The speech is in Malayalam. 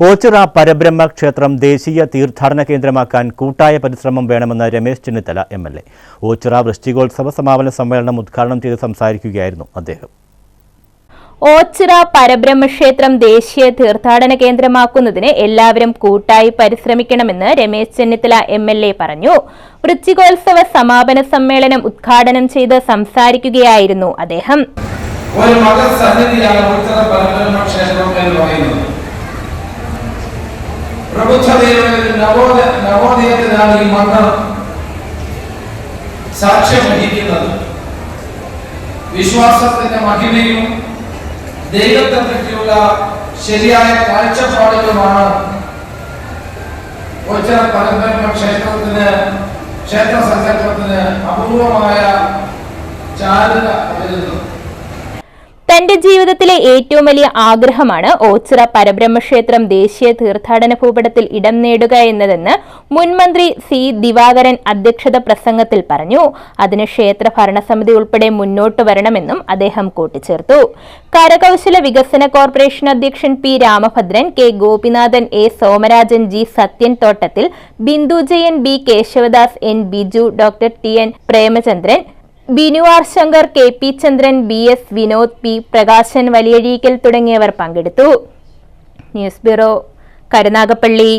ഓച്ചിറ പരബ്രഹ്മ ക്ഷേത്രം ദേശീയ തീർത്ഥാടന കേന്ദ്രമാക്കാൻ കൂട്ടായ പരിശ്രമം വേണമെന്ന് Ramesh Chennithala M L A. Ochira വൃശ്ചികോത്സവ സമാപന സമ്മേളനം ഉദ്ഘാടനം ചെയ്ത് സംസാരിക്കുകയായിരുന്നു അദ്ദേഹം. ഓച്ചിറ പരബ്രഹ്മക്ഷേത്രം ദേശീയ തീർത്ഥാടന കേന്ദ്രമാക്കുന്നതിന് എല്ലാവരും കൂട്ടായി പരിശ്രമിക്കണമെന്ന് Ramesh Chennithala M L A പറഞ്ഞു. വൃശ്ചികോത്സവ സമാപന സമ്മേളനം ഉദ്ഘാടനം ചെയ്ത് സംസാരിക്കുകയായിരുന്നു അദ്ദേഹം. ഒരു മതസന്നിധിയാണ് ഉത്തര പരബ്രഹ്മ ക്ഷേത്രം എന്ന് പ്രബുദ്ധതയുടെ നവോദ നവോദയ നവോദയത്തിനാണ് ഈ മണ്ണ് സാക്ഷ്യം വഹിക്കുന്നത്. വിശ്വാസത്തിന്റെ മഹിമയും ദൈവത്തെ പറ്റിയുള്ള ശരിയായ കാഴ്ചപ്പാടുകളുമാണ് ഉത്തര പരമ്പരമ ക്ഷേത്രത്തിന് ക്ഷേത്ര സങ്കല്പത്തിന് അപൂർവമായ ചാരുത വരുന്നത് തന്റെ ജീവിതത്തിലെ ഏറ്റവും വലിയ ആഗ്രഹമാണ് ഓച്ചിറ പരബ്രഹ്മക്ഷേത്രം ദേശീയ തീർത്ഥാടന ഭൂപടത്തിൽ ഇടം നേടുക എന്നതെന്ന് മുൻമന്ത്രി സി ദിവാകരൻ അധ്യക്ഷത പ്രസംഗത്തിൽ പറഞ്ഞു. അതിന് ക്ഷേത്ര ഭരണസമിതി ഉൾപ്പെടെ മുന്നോട്ട് വരണമെന്നും അദ്ദേഹം കൂട്ടിച്ചേർത്തു. കരകൗശല വികസന കോർപ്പറേഷൻ അധ്യക്ഷൻ P Ramabhadran K Gopinathan A Somarajan G Sathyan Thottathil Bindu Jayan B Keshavadas N Biju doctor T N Premachandran Binu R Shankar K P Chandran B S Vinod P Prakashan Valiyazhikkal തുടങ്ങിയവർ പങ്കെടുത്തു. News bureau Karunagappally.